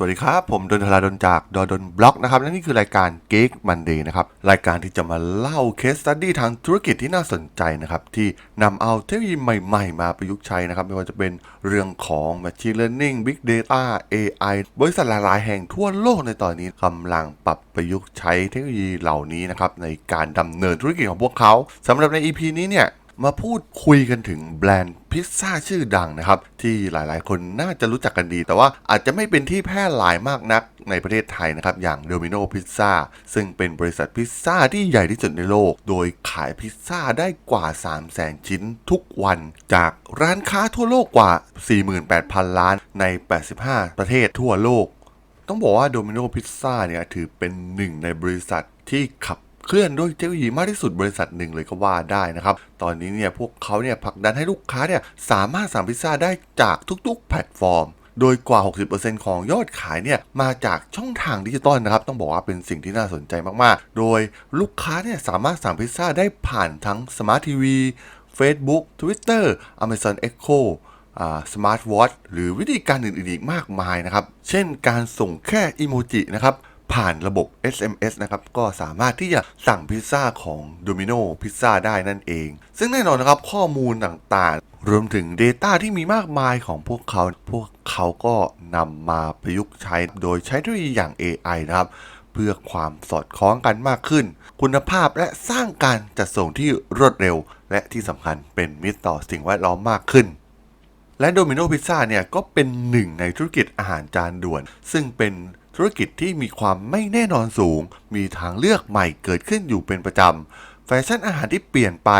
สวัสดีครับ ผมดนทราดนจากดดนบล็อกนะครับและนี่คือรายการ Geek Monday นะครับ รายการที่จะมาเล่าเคสตัดดี้ทางธุรกิจที่น่าสนใจนะครับ ที่นำเอาเทคโนโลยีใหม่ๆ มาประยุกต์ใช้นะครับ ไม่ว่าจะเป็นเรื่องของ Machine Learning Big Data AI บริษัทหลายๆ แห่งทั่วโลกในตอนนี้กำลังปรับประยุกต์ใช้เทคโนโลยีเหล่านี้นะครับในการดำเนินธุรกิจของพวกเขาสำหรับใน EP นี้เนี่ย มาพูดคุยกันถึงแบรนด์พิซซ่าชื่อดังนะครับ ที่หลายๆ คนน่าจะรู้จักกันดี แต่ว่าอาจจะไม่เป็นที่แพร่หลายมากนักในประเทศไทยนะครับ อย่างโดมิโนพิซซ่าซึ่งเป็นบริษัทพิซซ่าที่ใหญ่ที่สุดในโลก โดยขายพิซซ่าได้กว่า 3 0 0 0 0 0 ชิ้นทุกวัน จากร้านค้าทั่วโลกกว่า 48,000 ล้านใน 85 ประเทศทั่วโลก ต้องบอกว่าโดมิโนพิซซ่าเนี่ยถือเป็นหนึ่งในบริษัทที่ขับ เคลื่อนด้วยเทคโนโลยีมากที่สุดบริษัทหนึ่งเลยก็ว่าได้นะครับ ตอนนี้เนี่ยพวกเขาเนี่ยผลักดันให้ลูกค้าเนี่ยสามารถสั่งพิซซ่าได้จากทุกๆ แพลตฟอร์มโดยกว่า 60%ของยอดขายเนี่ยมาจากช่องทางดิจิตอลนะครับ ต้องบอกว่าเป็นสิ่งที่น่าสนใจมาก ๆ โดยลูกค้าเนี่ยสามารถสั่งพิซซ่าได้ผ่านทั้งสมาร์ททีวี Facebook Twitter Amazon Echo สมาร์ทวอทหรือวิธีการอื่น ๆ อีกมากมายนะครับ เช่นการส่งแค่อิโมจินะครับ ผ่านระบบ SMS นะครับ ก็สามารถที่จะสั่งพิซซ่าของ Domino Pizza ได้นั่นเอง ซึ่งแน่นอนนะครับข้อมูลต่างๆ รวมถึง Data ที่มีมากมายของพวกเขา พวกเขาก็นำมาประยุกต์ใช้โดยใช้เทคโนโลยีอย่าง AI นะครับ เพื่อความสอดคล้องกันมากขึ้น คุณภาพและสร้างการจัดส่งที่รวดเร็ว และที่สำคัญเป็นมิตรต่อสิ่งแวดล้อมมากขึ้นและโดมิโนพิซซ่าเนี่ยก็เป็นหนึ่งในธุรกิจอาหารจานด่วน ซึ่งเป็น ธุรกิจที่มีความไม่แน่นอนสูง มีทางเลือกใหม่เกิดขึ้นอยู่เป็นประจำ แฟชั่นอาหารที่เปลี่ยนไป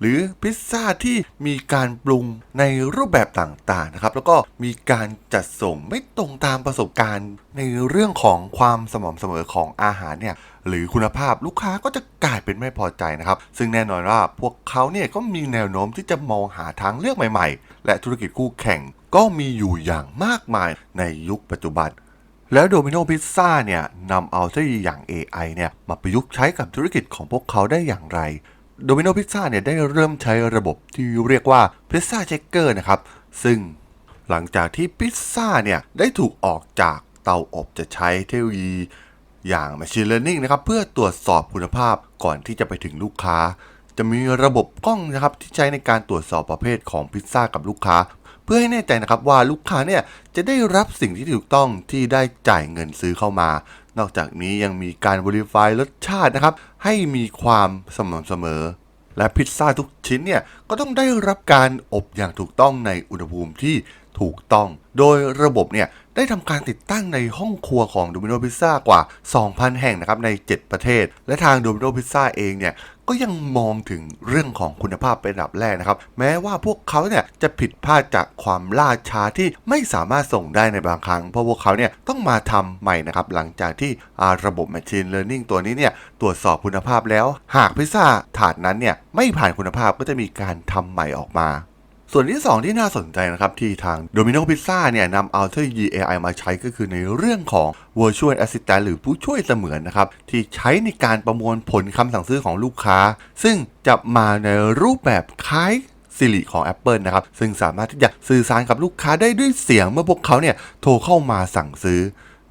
หรือพิซซ่าที่มีการปรุงในรูปแบบต่างๆนะครับ แล้วก็มีการจัดส่งไม่ตรงตามประสบการณ์ในเรื่องของความสม่ำเสมอของอาหารเนี่ยหรือคุณภาพลูกค้าก็จะกลายเป็นไม่พอใจนะครับ ซึ่งแน่นอนว่าพวกเขาเนี่ยก็มีแนวโน้มที่จะมองหาทางเลือกใหม่ๆ และธุรกิจคู่แข่งก็มีอยู่อย่างมากมายในยุคปัจจุบัน แล้วโดมิโนพิซซ่าเนี่ยนำเอาเทคโนโลยีอย่าง AI เนี่ยมาประยุกต์ใช้กับธุรกิจของพวกเขาได้อย่างไรโดมิโนพิซซ่าเนี่ยได้เริ่มใช้ระบบที่เรียกว่าพิซซ่าเช็คเกอร์นะครับ ซึ่งหลังจากที่พิซซ่าเนี่ยได้ถูกออกจากเตาอบจะใช้เทคโนโลยีอย่าง Machine Learning นะครับเพื่อตรวจสอบคุณภาพก่อนที่จะไปถึงลูกค้า จะมีระบบกล้องนะครับที่ใช้ในการตรวจสอบประเภทของพิซซ่ากับลูกค้า พื่อให้แน่ใจนะครับว่าลูกค้าเนี่ยจะได้รับสิ่งที่ถูกต้องที่ได้จ่ายเงินซื้อเข้ามา นอกจากนี้ยังมีการ Verify รสชาตินะครับ ให้มีความสม่ำเสมอ และพิซซ่าทุกชิ้นเนี่ยก็ต้องได้รับการอบอย่างถูกต้องในอุณหภูมิที่ถูกต้อง โดยระบบเนี่ยได้ทำการติดตั้งในห้องครัวของ Domino Pizza กว่า 2,000 แห่งนะครับใน 7 ประเทศ และทาง Domino Pizza เองเนี่ย ก็ยังมองถึงเรื่องของคุณภาพเป็นระดับแรกนะครับ แม้ว่าพวกเขาเนี่ยจะผิดพลาดจากความล่าช้าที่ไม่สามารถส่งได้ในบางครั้ง เพราะพวกเขาเนี่ยต้องมาทำใหม่นะครับ หลังจากที่ระบบ Machine Learning ตัวนี้เนี่ยตรวจสอบคุณภาพแล้ว หากพิซซ่าถาดนั้นเนี่ยไม่ผ่านคุณภาพก็จะมีการทำใหม่ออกมา ส่วนที่ 2 ที่น่าสนใจนะครับ ที่ทาง Domino Pizza เนี่ยนำเอาเทคโนโลยี AI มาใช้ก็คือในเรื่องของ Virtual Assistant หรือผู้ช่วยเสมือนนะครับ ที่ใช้ในการประมวลผลคำสั่งซื้อของลูกค้า ซึ่งจะมาในรูปแบบคล้าย Siri ของ Apple นะครับ ซึ่งสามารถที่จะสื่อสารกับลูกค้าได้ด้วยเสียงเมื่อพวกเขาเนี่ยโทรเข้ามาสั่งซื้อ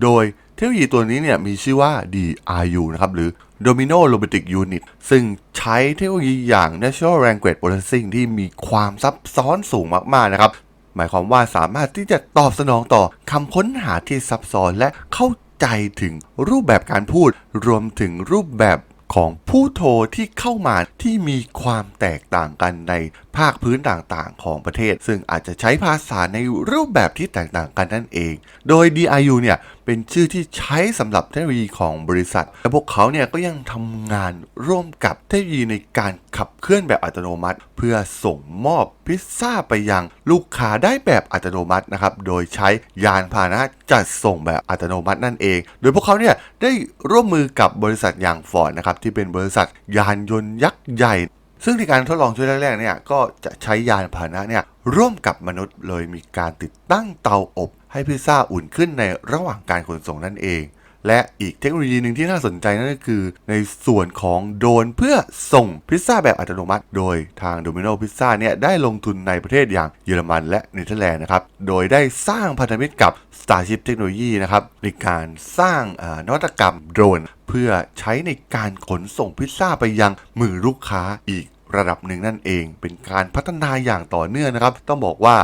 โดย เทคโนโลยีตัวนี้เนี่ยมีชื่อว่า DRU นะครับหรือ Domino Robotic Unit ซึ่งใช้เทคโนโลยีอย่าง Natural Language Processing ที่มีความซับซ้อนสูงมาก ๆ นะครับ หมายความว่าสามารถที่จะตอบสนองต่อคำค้นหาที่ซับซ้อนและเข้าใจถึงรูปแบบการพูด รวมถึงรูปแบบของผู้โทรที่เข้ามาที่มีความแตกต่างกันใน ภาคพื้นต่างๆ ของประเทศ ซึ่งอาจจะใช้ภาษาในรูปแบบที่แตกต่างกันนั่นเอง โดย DIU เนี่ยเป็นชื่อที่ใช้สำหรับเทคโนโลยีของบริษัท และพวกเขาเนี่ยก็ยังทำงานร่วมกับเทคโนโลยีในการขับเคลื่อนแบบอัตโนมัติ เพื่อส่งมอบพิซซ่าไปยังลูกค้าได้แบบอัตโนมัตินะครับ โดยใช้ยานพาหนะจัดส่งแบบอัตโนมัตินั่นเอง โดยพวกเขาเนี่ยได้ร่วมมือกับบริษัทอย่างฟอร์ดนะครับที่เป็นบริษัทยานยนต์ยักษ์ใหญ่ ซึ่งในการทดลองช่วงแรกๆเนี่ยก็จะใช้ยานพาหนะเนี่ยร่วมกับมนุษย์เลยมีการติดตั้งเตาอบให้พิซซ่าอุ่นขึ้นในระหว่างการขนส่งนั่นเอง และอีกเทคโนโลยีหนึ่งที่น่าสนใจนั่นก็คือ ในส่วนของโดรนเพื่อส่งพิซซ่าแบบอัตโนมัติ โดยทาง Domino Pizza เนี่ยได้ลงทุนในประเทศอย่างเยอรมันและเนเธอร์แลนด์นะครับ โดยได้สร้างพันธมิตรกับ Starship Technology นะครับในการสร้างนวัตกรรมโดรน เพื่อใช้ในการขนส่งพิซซ่าไปยังมือลูกค้าอีกระดับหนึ่งนั่นเอง เป็นการพัฒนาอย่างต่อเนื่องนะครับ ต้องบอกว่า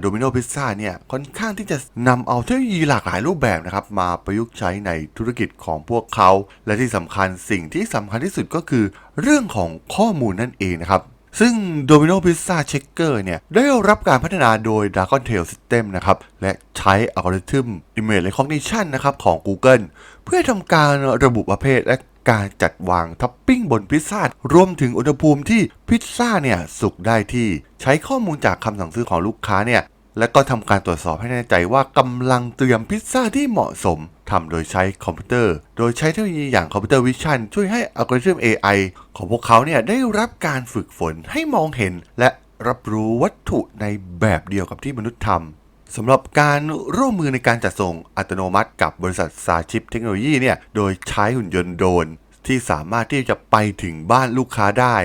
โดมิโนพิซซ่าเนี่ยค่อนข้างที่จะนำเอาเทคโนโลยีหลากหลายรูปแบบนะครับมาประยุกต์ใช้ในธุรกิจของพวกเขา และที่สำคัญสิ่งที่สำคัญที่สุดก็คือ เรื่องของข้อมูลนั่นเองนะครับซึ่ง Domino Pizza Checker เนี่ยได้รับการพัฒนาโดย Dragon Tail System นะครับ และใช้อัลกอริทึม Image Recognition นะครับของ Google เพื่อทำการระบุประเภทและ การจัดวางท็อปปิ้งบนพิซซ่ารวมถึงอุณหภูมิที่พิซซ่าเนี่ยสุกได้ที่ ใช้ข้อมูลจากคำสั่งซื้อของลูกค้าเนี่ยและก็ทำการตรวจสอบให้แน่ใจว่ากำลังเตรียมพิซซ่าที่เหมาะสมทำโดยใช้คอมพิวเตอร์ โดยใช้เทคโนโลยีอย่างคอมพิวเตอร์วิชั่นช่วยให้อัลกอริทึม AI ของพวกเขาเนี่ยได้รับการฝึกฝนให้มองเห็น และรับรู้วัตถุในแบบเดียวกับที่มนุษย์ทำ สำหรับการร่วมมือในการจัดส่งอัตโนมัติกับบริษัท Starship เทคโนโลยีเนี่ย โดยใช้หุ่นยนต์โดรนที่สามารถที่จะไปถึงบ้านลูกค้าได้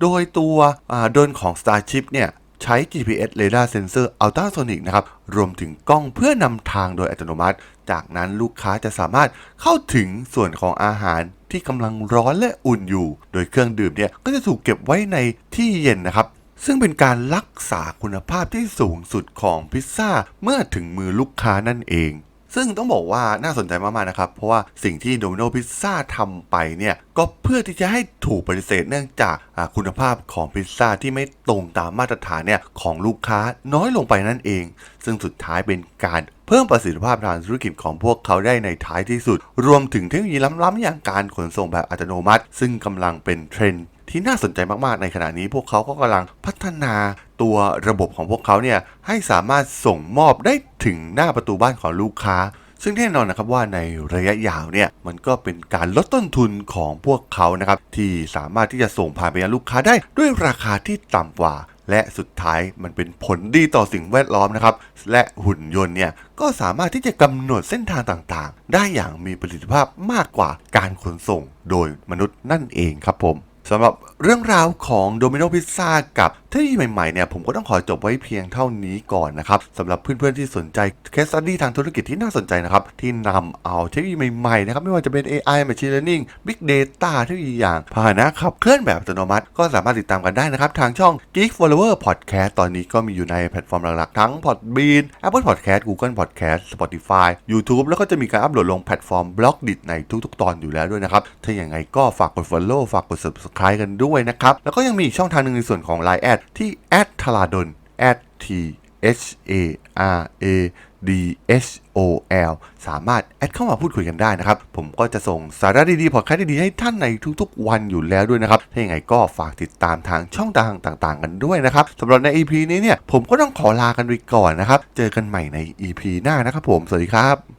โดยตัวโดรนของ Starship เนี่ยใช้ GPS Radar Sensor Ultrasonic นะครับ รวมถึงกล้องเพื่อนำทางโดยอัตโนมัติ จากนั้นลูกค้าจะสามารถเข้าถึงส่วนของอาหารที่กำลังร้อนและอุ่นอยู่ โดยเครื่องดื่มเนี่ยก็จะถูกเก็บไว้ในที่เย็นนะครับ ซึ่งเป็นการรักษาคุณภาพที่สูงสุดของพิซซ่าเมื่อถึงมือลูกค้านั่นเอง ซึ่งต้องบอกว่าน่าสนใจมากๆนะครับ เพราะว่าสิ่งที่โดมิโนพิซซ่าทำไปเนี่ย ก็เพื่อที่จะให้ถูกปฏิเสธเนื่องจากคุณภาพของพิซซ่าที่ไม่ตรงตามมาตรฐานเนี่ยของลูกค้าน้อยลงไปนั่นเอง ซึ่งสุดท้ายเป็นการเพิ่มประสิทธิภาพทางธุรกิจของพวกเขาได้ในท้ายที่สุด รวมถึงเทคโนโลยีล้ำๆอย่างการขนส่งแบบอัตโนมัติ ซึ่งกำลังเป็นเทรนด์ ที่น่าสนใจมากๆในขณะนี้ พวกเขาก็กำลังพัฒนาตัวระบบของพวกเขาเนี่ยให้สามารถส่งมอบได้ถึงหน้าประตูบ้านของลูกค้า ซึ่งแน่นอนนะครับว่าในระยะยาวเนี่ยมันก็เป็นการลดต้นทุนของพวกเขานะครับที่สามารถที่จะส่งผ่านไปยังลูกค้าได้ด้วยราคาที่ต่ำกว่าและสุดท้ายมันเป็นผลดีต่อสิ่งแวดล้อมนะครับ และหุ่นยนต์เนี่ยก็สามารถที่จะกำหนดเส้นทางต่างๆ ได้อย่างมีประสิทธิภาพมากกว่าการขนส่งโดยมนุษย์นั่นเองครับผม สำหรับเรื่องราวของ Domino Pizza กับเทคโนโลยีใหม่ๆเนี่ยผมก็ต้องขอจบไว้เพียงเท่านี้ก่อนนะครับสำหรับเพื่อนๆที่สนใจเคส e ั t ดี้ทางธุรกิจที่น่าสนใจนะครับ ที่นำเอาเทคโนโลยีใหม่ๆนะครับไม่ว่าจะเป็น AI Machine Learning Big Data เทคโนโลยีอย่างพาหนะขับเคลื่อนแบบอัตโนมัติก็สามารถติดตามกันได้นะครับ ทางช่อง Geek Follower Podcast ตอนนี้ก็มีอยู่ในแพลตฟอร์มหลักๆ ทั้ง Podbean Apple Podcast Google Podcast Spotify YouTube แล้วก็จะมีการอัปโหลดลงแพลตฟอร์มบล็อกดิในทุกๆ ตอนอยู่แล้วด้วยนะครับถ้าอย่างไรก็ฝากกด Follow ฝากกด Subscribe คล้ายกันด้วยนะครับ แล้วก็ยังมีช่องทางหนึ่งในส่วนของ Line แอดที่แอดทาราดน t t h a r a d h o l สามารถแอดเข้ามาพูดคุยกันได้นะครับ ผมก็จะส่งสาระดีๆพอดแคสต์ดีๆให้ท่านในทุกๆ วันอยู่แล้วด้วยนะครับ ถ้าอย่างไรก็ฝากติดตามทางช่องทางต่างๆ กันด้วยนะครับสำหรับใน EP นี้เนี่ยผมก็ต้องขอลากันไปก่อนนะครับ เจอกันใหม่ใน EP หน้านะครับผม สวัสดีครับ